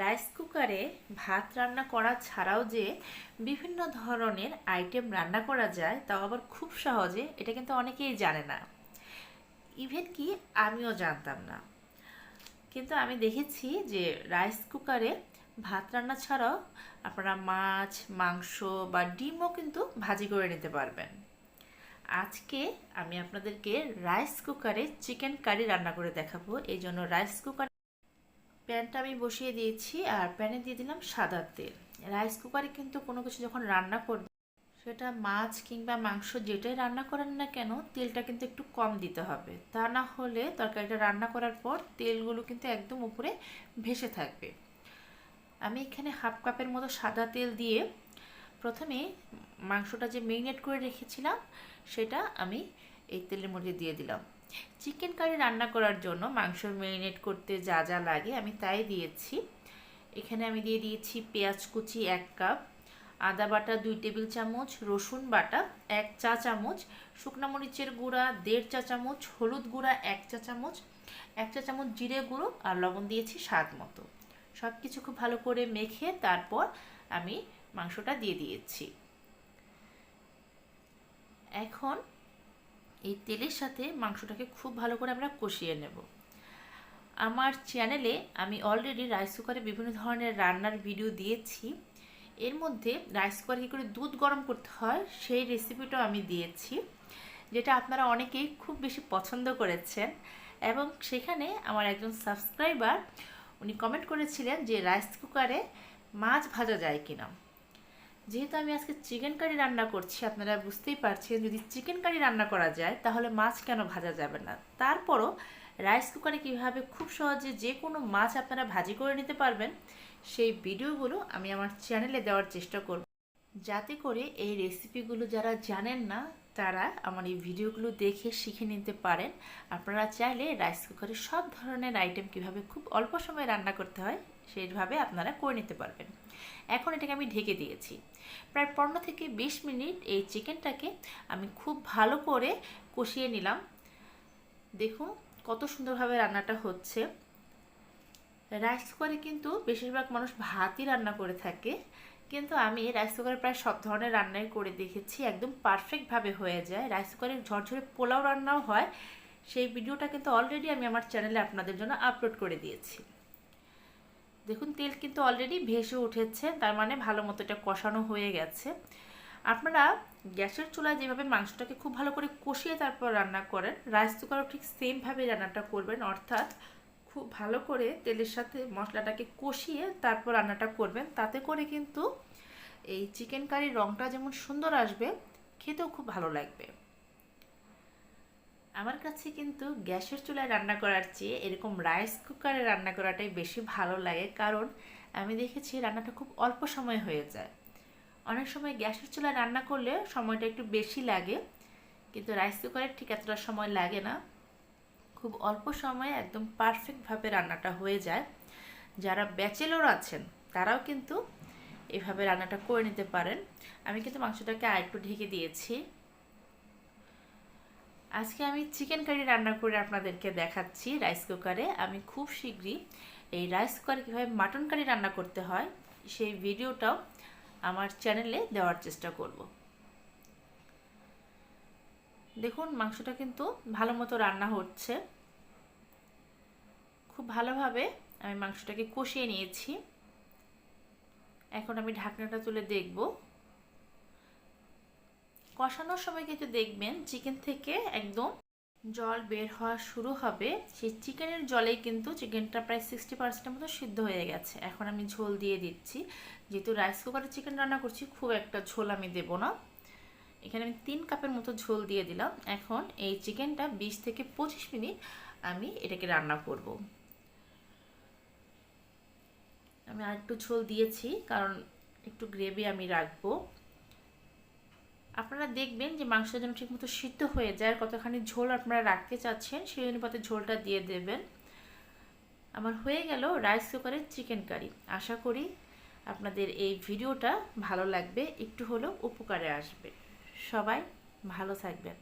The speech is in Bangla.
রাইস কুকারে ভাত রান্না করা ছাড়াও যে বিভিন্ন ধরনের আইটেম রান্না করা যায়, তাও আবার খুব সহজে, এটা কিন্তু অনেকেই জানে না। ইভেন কি, আমিও জানতাম না। কিন্তু আমি দেখেছি যে রাইস কুকারে ভাত রান্না ছাড়াও আপনারা মাছ, মাংস বা ডিমও কিন্তু ভাজি করে নিতে পারবেন। আজকে আমি আপনাদেরকে রাইস কুকারে চিকেন কারি রান্না করে দেখাবো। এই জন্য রাইস কুকার প্যানটা আমি বসিয়ে দিয়েছি আর প্যানে দিয়ে দিলাম সাদা তেল। রাইস কুকারে কিন্তু কোনো কিছু যখন রান্না করবে, সেটা মাছ কিংবা মাংস যেটাই রান্না করেন না কেন, তেলটা কিন্তু একটু কম দিতে হবে। তা না হলে তরকারিটা রান্না করার পর তেলগুলো কিন্তু একদম উপরে ভেসে থাকবে। আমি এখানে হাফ কাপের মতো সাদা তেল দিয়ে প্রথমে মাংসটা যে মেরিনেট করে রেখেছিলাম, সেটা আমি এই তেলের মধ্যে দিয়ে দিলাম। চিকেন কারি রান্না করার জন্য মাংস মেরিনেট করতে যা যা লাগে আমি তাই দিয়েছি। এখানে আমি দিয়ে দিয়েছি পেঁয়াজ কুচি এক কাপ, আদা বাটা দুই টেবিল চামচ, রসুন বাটা এক চা চামচ, শুকনো মরিচের গুঁড়া দেড় চা চামচ, হলুদ গুঁড়া এক চা চামচ, এক চা চামচ জিরে গুঁড়ো আর লবণ দিয়েছি স্বাদ মতো। সব কিছু খুব ভালো করে মেখে তারপর আমি মাংসটা দিয়ে দিয়েছি। এখন এই তেলের সাথে মাংসটাকে খুব ভালো করে আমরা কষিয়ে নেব। আমার চ্যানেলে আমি অলরেডি রাইস কুকারে বিভিন্ন ধরনের রান্নার ভিডিও দিয়েছি। এর মধ্যে রাইস কুকারে কী করে দুধ গরম করতে হয় সেই রেসিপিটাও আমি দিয়েছি, যেটা আপনারা অনেকেই খুব বেশি পছন্দ করেছেন। এবং সেখানে আমার একজন সাবস্ক্রাইবার উনি কমেন্ট করেছিলেন যে রাইস কুকারে মাছ ভাজা যায় কিনা। যেহেতু আমি আজকে চিকেন কারি রান্না করছি, আপনারা বুঝতেই পারছেন, যদি চিকেন কারি রান্না করা যায়, তাহলে মাছ কেন ভাজা যাবে না? তারপরও রাইস কুকারে কীভাবে খুব সহজে যে কোনো মাছ আপনারা ভাজি করে নিতে পারবেন, সেই ভিডিওগুলো আমি আমার চ্যানেলে দেওয়ার চেষ্টা করব। যাতে করে এই রেসিপিগুলো যারা জানেন না তারা আমার এই ভিডিওগুলো দেখে শিখে নিতে পারেন। আপনারা চাইলে রাইস কুকারে সব ধরনের আইটেম কীভাবে খুব অল্প সময়ে রান্না করতে হয় সেইভাবে আপনারা করে নিতে পারবেন। এখন এটাকে আমি ঢেকে দিয়েছি। প্রায় পনেরো থেকে বিশ মিনিট এই চিকেনটাকে আমি খুব ভালো করে কষিয়ে নিলাম। দেখুন কত সুন্দরভাবে রান্নাটা হচ্ছে। রাইস কুকারে কিন্তু বেশিরভাগ মানুষ ভাতই রান্না করে থাকে। কিন্তু আমি রাইস কুকারে প্রায় সব ধরনের রান্নাই করে দেখেছি, একদম পারফেক্টভাবে হয়ে যায়। রাইস কুকারে ঝরঝরে পোলাও রান্নাও হয়। সেই ভিডিওটা কিন্তু অলরেডি আমি আমার চ্যানেলে আপনাদের জন্য আপলোড করে দিয়েছি। দেখুন, তেল কিন্তু অলরেডি ভেসে উঠেছে, তার মানে ভালো মতো এটা কষানো হয়ে গেছে। আপনারা গ্যাসের চুলায় যেভাবে মাংসটাকে খুব ভালো করে কষিয়ে তারপর রান্না করেন রাইস কুকারও ঠিক সেমভাবে রান্নাটা করবেন, অর্থাৎ খুব ভালো করে তেলের সাথে মশলাটাকে কষিয়ে তারপর রান্নাটা করবেন। তাতে করে কিন্তু এই চিকেন কারির রঙটা যেমন সুন্দর আসবে, খেতেও খুব ভালো লাগবে। আমার কাছে কিন্তু গ্যাসের চুলায় রান্না করার চেয়ে এরকম রাইস কুকারে রান্না করাটাই বেশি ভালো লাগে, কারণ আমি দেখেছি রান্নাটা খুব অল্প সময় হয়ে যায়। অনেক সময় গ্যাসের চুলায় রান্না করলে সময়টা একটু বেশি লাগে, কিন্তু রাইস কুকারে ঠিক এতটা সময় লাগে না। খুব অল্প সময়ে একদম পারফেক্টভাবে রান্নাটা হয়ে যায়। যারা ব্যাচেলর আছেন, তারাও কিন্তু এভাবে রান্নাটা করে নিতে পারেন। আমি কিন্তু মাংসটাকে আরেকটু ঢেকে দিয়েছি। আজকে আমি চিকেন কারি রান্না করে আপনাদেরকে দেখাচ্ছি রাইস কুকারে আমি খুব শীঘ্রই এই রাইস কুকারে কীভাবে মাটন কারি রান্না করতে হয়, সেই ভিডিওটাও আমার চ্যানেলে দেওয়ার চেষ্টা করব। দেখুন, মাংসটা কিন্তু ভালো মতো রান্না হচ্ছে। খুব ভালোভাবে আমি মাংসটাকে কষিয়ে নিয়েছি। এখন আমি ঢাকনাটা তুলে দেখব। কষানোর সময় কিন্তু দেখবেন, চিকেন থেকে একদম জল বের হওয়া শুরু হবে। সেই চিকেনের জলেই কিন্তু চিকেনটা প্রায় সিক্সটি পার্সেন্টের মতো সিদ্ধ হয়ে গেছে। এখন আমি ঝোল দিয়ে দিচ্ছি। যেহেতু রাইস কুকারে চিকেন রান্না করছি, খুব একটা ঝোল আমি দেব না। এখানে আমি তিন কাপের মতো ঝোল দিয়ে দিলাম। এখন এই চিকেনটা বিশ থেকে পঁচিশ মিনিট আমি এটাকে রান্না করব। আমি আর একটু ঝোল দিয়েছি, কারণ একটু গ্রেভি আমি রাখব। আপনারা দেখবেন যে মাংসটা যেন ঠিকমতো সিদ্ধ হয়ে যায় কতখানি ঝোল আপনারা রাখতে চাচ্ছেন, সেই অনুপাতে ঝোলটা দিয়ে দেবেন। আমার হয়ে গেল রাইস কুকারের চিকেন কারি। আশা করি আপনাদের এই ভিডিওটা ভালো লাগবে, একটু হলেও উপকারে আসবে। সবাই ভালো থাকবেন।